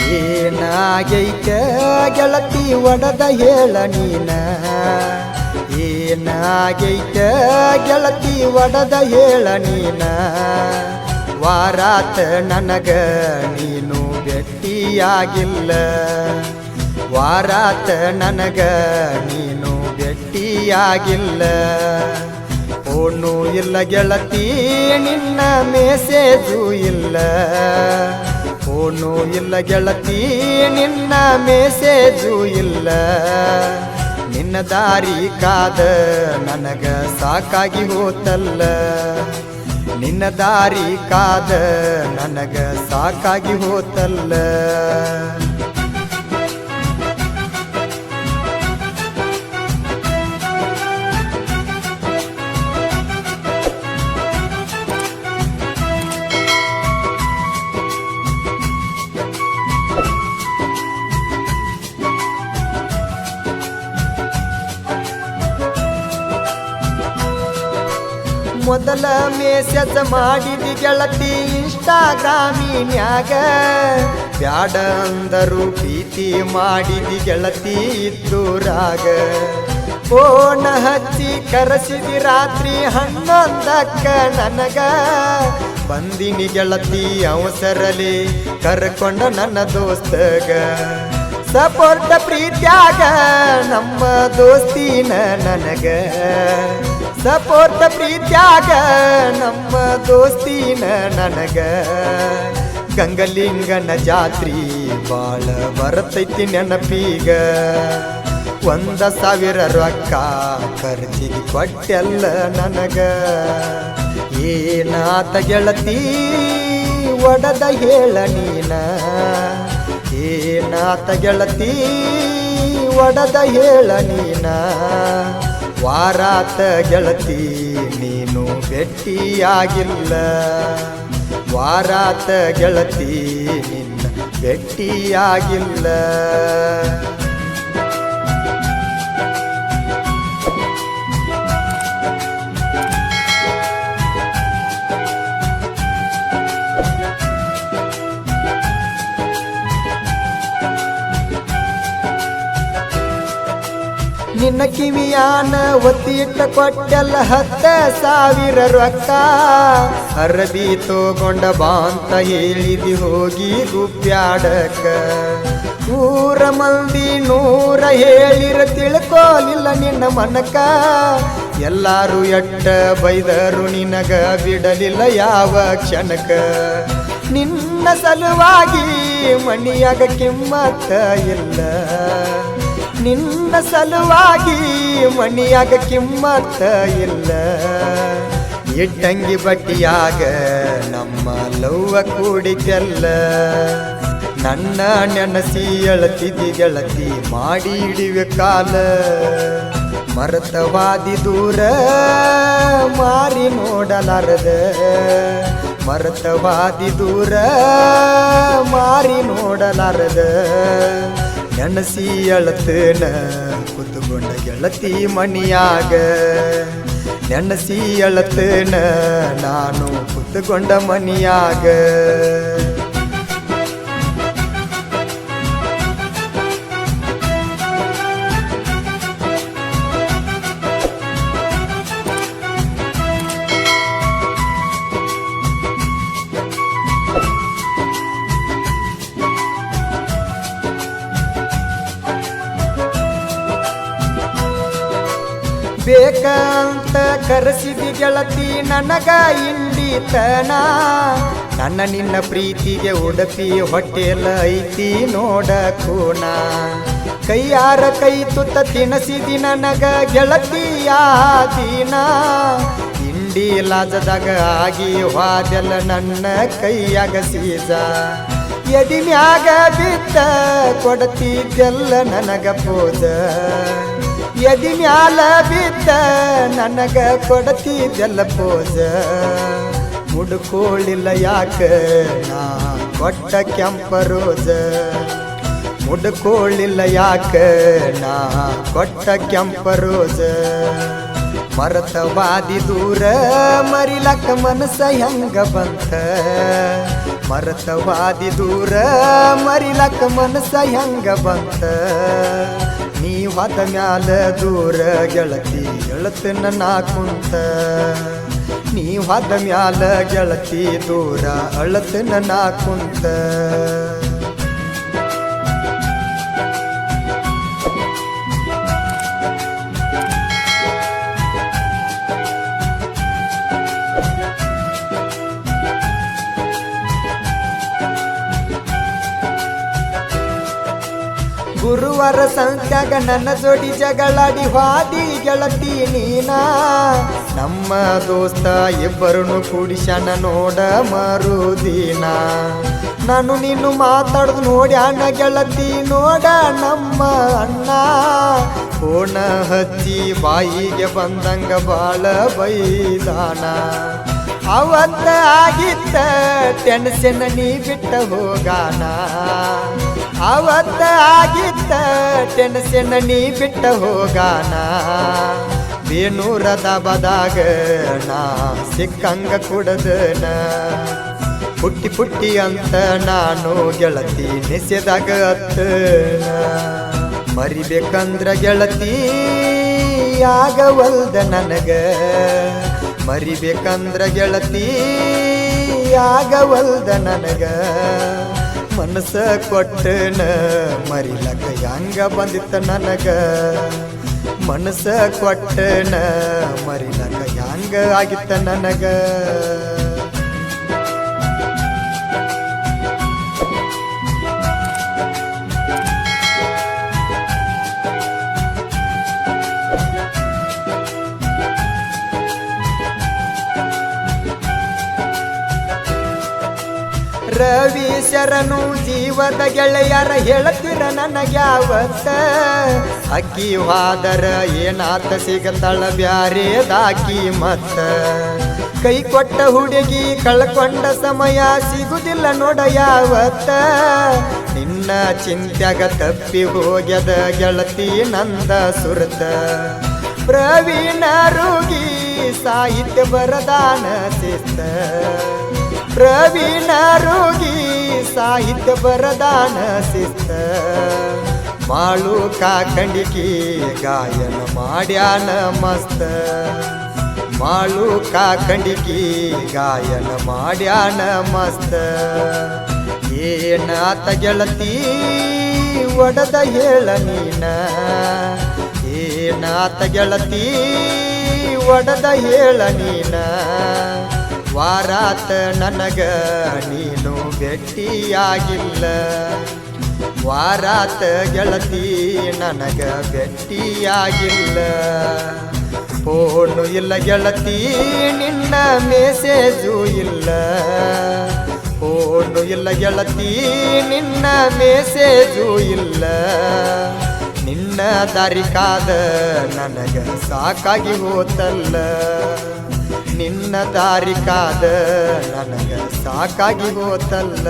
ಏನಾಗೈತ? ಗೆಳತಿ ಒಡದ ಹೇಳ ನೀನ. ಏನಾಗೈತ? ಗೆಳತಿ ಒಡದ ಹೇಳ ನೀನ. ವಾರಾತ ನನಗ ನೀನು ಗಟ್ಟಿಯಾಗಿಲ್ಲ ವಾರಾತ ನನಗ ನೀನು ಗಟ್ಟಿಯಾಗಿಲ್ಲ ಫೋನು ಇಲ್ಲ ಗೆಳತಿ, ನಿನ್ನ ಮೆಸೇಜು ಇಲ್ಲ. ಫೋನು ಇಲ್ಲ ಗೆಳತಿ, ನಿನ್ನ ಮೆಸೇಜು ಇಲ್ಲ. ನಿನ್ನ ದಾರಿ ಕಾದ ನನಗ ಸಾಕಾಗಿ ಹೋತಲ್ಲ. ನಿನ್ನ ದಾರಿ ಕಾದ ನನಗ ಸಾಕಾಗಿ ಹೋತಲ್ಲ. ಮೊದಲ ಮೆಸೇಜ್ ಮಾಡಿದಿ ಗೆಳತಿ ಇನ್ಸ್ಟಾಗ್ರಾಮಿನ್ಯಾಗ ಬ್ಯಾಡ ಅಂದರು ಪ್ರೀತಿ ಮಾಡಿದಿ ಗೆಳತಿ ಇದ್ದೂರಾಗ. ಓಣ ಹಚ್ಚಿ ಕರೆಸಿದಿ ರಾತ್ರಿ ಹನ್ನೊಂದಕ್ಕ ನನಗ. ಬಂದಿನಿ ಗೆಳತಿ ಅವಸರಲಿ ಕರ್ಕೊಂಡ ನನ್ನ ದೋಸ್ತಗ. ಸಪೋರ್ಟ್ ಪ್ರೀತ್ಯಾಗ ನಮ್ಮ ದೋಸ್ತಿನ ನನಗ. ಸಪೋರ್ಟ್ ಪ್ರೀತ್ಯಾಗ ನಮ್ಮ ದೋಸ್ತಿನ ನನಗ. ಗಂಗಲಿಂಗನ ಜಾತ್ರಿ ಬಾಳ ಬರ್ತೈತಿ ನೆನಪೀಗ. ಒಂದ ಸಾವಿರ ರೊಕ್ಕ ಖರ್ಚಿಗೆ ಕೊಟ್ಟೆಲ್ಲ ನನಗ. ಏನಾತ ಗೆಳತಿ, ಒಡದ ಹೇಳ ನೀನ. ಏನಾತ ಗೆಳತಿ, ಒಡದ ಹೇಳ ನೀನ. ವಾರಾತ ಗೆಳತಿ ನೀನು ಭೆಟ್ಟಿಯಾಗಿಲ್ಲ ವಾರಾತ ಗೆಳತಿ ನಿನ್ನ ಭೆಟ್ಟಿಯಾಗಿಲ್ಲ ನಿನ್ನ ಕಿವಿಯಾನ ಒತ್ತಿ ಕೊಟ್ಟೆಲ್ಲ ಹತ್ತ ಸಾವಿರ ರೊಕ್ಕ. ಅರಬಿ ತಗೊಂಡ ಬಾ ಅಂತ ಹೇಳಿದಿ ಹೋಗಿ ಗುಬ್ಬ್ಯಾಡಕ ಊರ ಮಂದಿ ನೂರ ಹೇಳಿರ ತಿಳ್ಕೋಲಿಲ್ಲ ನಿನ್ನ ಮನಕ. ಎಲ್ಲಾರು ಎಟ್ಟ ಬೈದರು ನಿನಗ ಬಿಡಲಿಲ್ಲ ಯಾವ ಕ್ಷಣಕ. ನಿನ್ನ ಸಲುವಾಗಿ ಮಣಿಯಾಗ ಕಿಮ್ಮತ್ತ ಇಲ್ಲ. ನಿನ್ನ ಸಲುವಾಗಿ ಮಣಿಯಾಗ ಕಿಮ್ಮತ್ತ ಇಲ್ಲ ಇಟ್ಟಂಗಿ ಬಟ್ಟಿಯಾಗ ನಮ್ಮ ಲವ್ವ ಕೂಡಿದ್ದೆಲ್ಲ ನನ್ನ ನೆನಸಿ ಅಳತಿದಿ ಗೆಳತಿ ಮಾಡಿ ಹಿಡಿವೆ ಕಾಲ ಮರತವಾದಿ ದೂರ ಮಾರಿ ನೋಡಲಾರದ ಮರತವಾದಿ ದೂರ ಮಾರಿ ನೋಡಲಾರದ ನೆನಸಿ ಅಳತನ ಕುತ್ಕೊಂಡ ಗೆಳತಿ ಮಣಿಯಾಗ. ನೆನಸಿ ಅಳತನ ನಾನು ಕುತ್ಕೊಂಡ ಮನಿಯಾಗ ಕರೆಸಿದಿ ಗೆಳತಿ, ನನಗ ಇಂಡಿತನ ನನ್ನ ನಿನ್ನ ಪ್ರೀತಿಗೆ ಉಡಪಿ ಹೊಟ್ಟೆಲ ಐತಿ ನೋಡ ಕೂನ ಕೈಯಾರ ಕೈ ತುತ್ತ ತಿನಸಿದಿ ನನಗ ಗೆಳತಿಯ ದಿನ ಇಂಡಿ ಲಾಜದಾಗ ಆಗಿ ವಾದೆಲ್ಲ ನನ್ನ ಕೈಯಾಗ ಸೀಜ. ಎದಿ ಮ್ಯಾಗ ಬಿದ್ದ ಕೊಡತಿದ್ದೆಲ್ಲ ನನಗ ಪೋದ ಎದಿ ಮ್ಯಾಲ ಬಿದ್ದ ನನಗ ಕೊಡತಿದ್ದೆಲ್ಲ ಪೋಜ. ಮುಡ್ಕೋಳಿಲ್ಲ ಯಾಕ? ನಾ ಕೊಟ್ಟ ಕೆಂಪ ರೋಜ. ಮುಡ್ಕೋಳಿಲ್ಲ ಯಾಕ? ನಾ ಕೊಟ್ಟ ಕೆಂಪ ರೋಜ. ಮರತವಾದಿ ದೂರ ಮರಿಲಕ್ಕ ಮನಸ ಹೆಂಗ ಬಂತ? ಮರತವಾದಿ ದೂರ ಮರಿಲಕ್ಕ ಮನಸ ಹೆಂಗ ಬಂತ? ನೀ ಹೊದ ಮ್ಯಾಲ ದೂರ ಗೆಳತಿ ಗೆಳತನ ನಾ ಕುಂತ. ನೀ ಹೊದ ಮ್ಯಾಲ ಗೆಳತಿ ದೂರ ಅಳತನ ನಾ ಕುಂತ. ಗುರುವಾರ ಸಂತ್ಯಾಗ ನನ್ನ ಜೋಡಿ ಜಗಳಾಡಿ ಹಾದಿ ಗೆಳತಿ ನೀನಾ. ನಮ್ಮ ದೋಸ್ತ ಇಬ್ಬರನ್ನು ಕೂಡಿಸ್ಯಾನ ನೋಡ ಮರುದಿನ. ನಾನು ನೀನು ಮಾತಾಡ್ದು ನೋಡಿ ಅಣ್ಣ ಗೆಳತಿ ನೋಡ ನಮ್ಮ ಅಣ್ಣ. ಫೋನ ಹಚ್ಚಿ ಬಾಯಿಗೆ ಬಂದಂಗ ಬಾಳ ಬೈದಾನ. ಅವತ್ತ ಆಗಿತ್ತ ತೆಣಸಿನ ನೀ ಬಿಟ್ಟ ಹೋಗಾನ? ಅವತ್ತ ಆಗಿತ್ತ ತೆಣಸಿನ ನೀ ಬಿಟ್ಟ ಹೋಗಾನ? ಬೇನೂರದ ಬದಾಗ ನಾ ಸಿಕ್ಕಂಗ ಕುಡದನ? ಪುಟ್ಟಿ ಪುಟ್ಟಿ ಅಂತ ನಾನು ಗೆಳತಿ ನೆಸೆದಾಗ ಮರಿಬೇಕಂದ್ರ ಗೆಳತಿ ಆಗವಲ್ದ ನನಗ? ಮರಿಬೇಕಂದ್ರ ಗೆಳತಿ, ಆಗವಲ್ದ ನನಗ. ಮನಸ ಕೊಟ್ಟನ ಮರಿಲಕ ಹೆಂಗ ಬಂದಿತ್ತ ನನಗ. ಮನಸ್ಸ ಕೊಟ್ಟನ ಮರಿಲಕ ಹೆಂಗ ಆಗಿತ್ತ ನನಗ. ರವಿ ಶರಣು ಜೀವದ ಗೆಳೆಯರ ಹೇಳ್ತೀರ ನನಗ್ಯಾವತ್ತ ಅಕ್ಕಿ ವಾದರ ಏನಾತ ಸಿಗತಳ ಬ್ಯಾರೇದಾಕಿ ಮತ್ತ? ಕೈ ಕೊಟ್ಟ ಹುಡುಗಿ ಕಳ್ಕೊಂಡ ಸಮಯ ಸಿಗುದಿಲ್ಲ ನೋಡ ಯಾವತ್ತ? ನಿನ್ನ ಚಿಂತ್ಯಾಗ ತಪ್ಪಿ ಹೋಗ್ಯದ ಗೆಳತಿ ನಂದ ಸುರತ. ಪ್ರವೀಣ ರೋಗಿ ಸಾಹಿತ್ಯ ಬರದಾನ ಶಿಸ್ತ ಪ್ರವೀಣ ರೋಗಿ ಸಾಹಿತ್ಯ ಬರದಾನ ಶಿಸ್ತ ಮಾಳು ಕಾಕಂಡಿಕೆ ಗಾಯನ ಮಾಡ್ಯಾನ ಮಸ್ತ ಮಾಳು ಕಾಕಂಡಿಕೆ ಗಾಯನ ಮಾಡ್ಯಾನ ಮಸ್ತ ಏನಾತ ಗೆಳತಿ ಒಡದ ಹೇಳ ನೀನ. ಏನಾತ ಗೆಳತಿ ಒಡದ ಹೇಳ ನೀನ. ವಾರಾತ ನನಗ ನೀನು ಭೆಟ್ಟಿಯಾಗಿಲ್ಲ ವಾರಾತ ಗೆಳತಿ ನನಗ ಭೆಟ್ಟಿಯಾಗಿಲ್ಲ ಫೋನು ಇಲ್ಲ ಗೆಳತಿ, ನಿನ್ನ ಮೆಸೇಜು ಇಲ್ಲ. ಫೋನು ಇಲ್ಲ ಗೆಳತಿ, ನಿನ್ನ ಮೆಸೇಜು ಇಲ್ಲ. ನಿನ್ನ ದಾರಿ ಕಾದ ನನಗ ಸಾಕಾಗಿ ಹೋತಲ್ಲ. ನಿನ್ನ ದಾರಿ ಕಾದ ನನಗ ಸಾಕಾಗಿ ಹೋತಲ್ಲ.